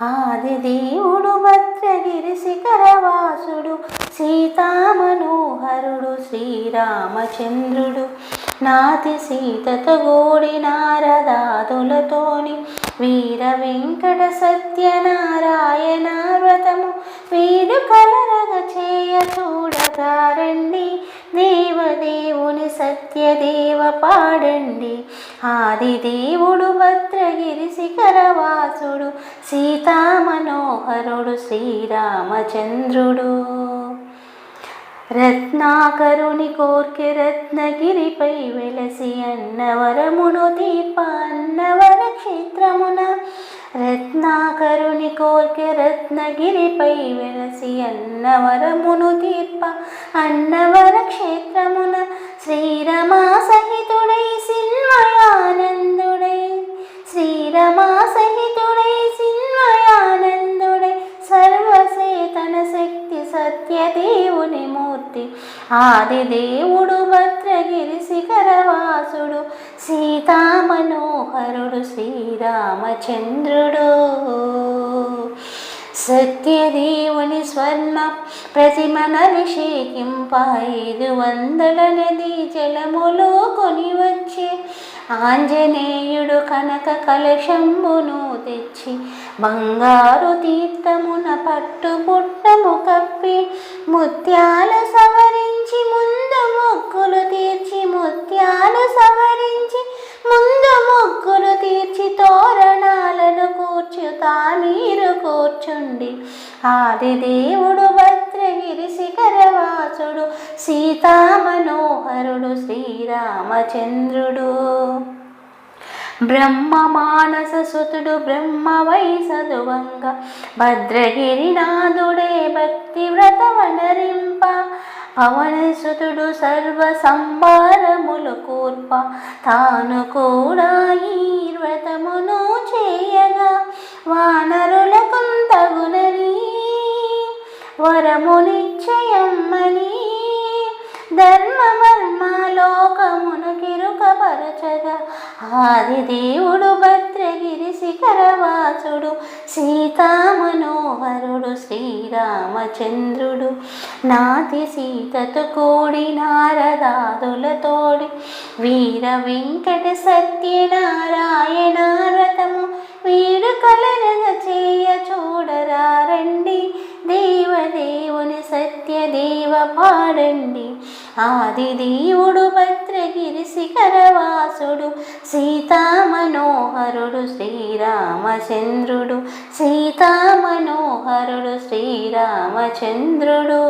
ఆది దేవుడు భద్రగిరి శిఖరవాసుడు సీతామనోహరుడు శ్రీరామచంద్రుడు. నాతి సీతతో గోడి నారదాదులతోని వీర వెంకట సత్యనారాయణ వ్రతము. వీడు కలరగ చేయ చూడగారండి దేవదేవుని సత్యదేవ పాడండి. ఆది దేవుడు భద్రగిరి శిఖరవాసుడు సీతామనోహరుడు శ్రీరామచంద్రుడు. రత్నాకరుని కోర్కె రత్నగిరిపై వెలసి అన్నవరమును దీప అన్నవర క్షేత్రమున రత్నాకరుని కోర్కె రత్నగిరిపై వెలసి అన్నవరమును తీర్ప అన్నవర క్షేత్రమున శ్రీరమా సహితుడై సిన్మయానందుడై శ్రీరమా సహితుడై సిన్మయానందుడై సర్వసేతన శక్తి సత్యదేవుని మూర్తి ఆది దేవుడు భద్రగిరి శిఖరవాసుడు. మనోహరుడు శ్రీరామచంద్రుడు. సత్యదేవుని స్వర్ణ ప్రతిమనభిషేకింప ఐదు వందల నది జలములో కొని వచ్చే ఆంజనేయుడు కనక కలశంబును తెచ్చి బంగారు తీర్థమున పట్టు పుట్టము కప్పి ముత్యాల సవరించి ముందు మొక్కులు తీర్చి ముత్యాల సవరించి మీరు కూర్చుండి. ఆది దేవుడు భద్రగిరి శిఖరవాసుడు సీతామనోహరుడు శ్రీరామచంద్రుడు. బ్రహ్మ మానస సుతుడు బ్రహ్మ వైసదువంగ భద్రగిరినాథుడే భక్తి వ్రతమనరింప పవనసుతుడు సర్వ సంభారములు కూర్ప తాను కూడా ఈ వ్రతమును చేయగా వా వరమునిచ్చయమ్మని ధర్మవర్మ లోకమును కిరుకపరచగా ఆది దేవుడు భద్రగిరి శిఖరవాసుడు సీతామనోహరుడు శ్రీరామచంద్రుడు. నాతి సీతతో కూడి నారదాదులతోడి వీర వెంకట సత్యనారాయణ రథము వీడు సత్యదేవ పాడండి ఆది దేవుడు భద్రగిరి శిఖరవాసుడు సీతామనోహరుడు శ్రీరామచంద్రుడు సీతామనోహరుడు శ్రీరామచంద్రుడు.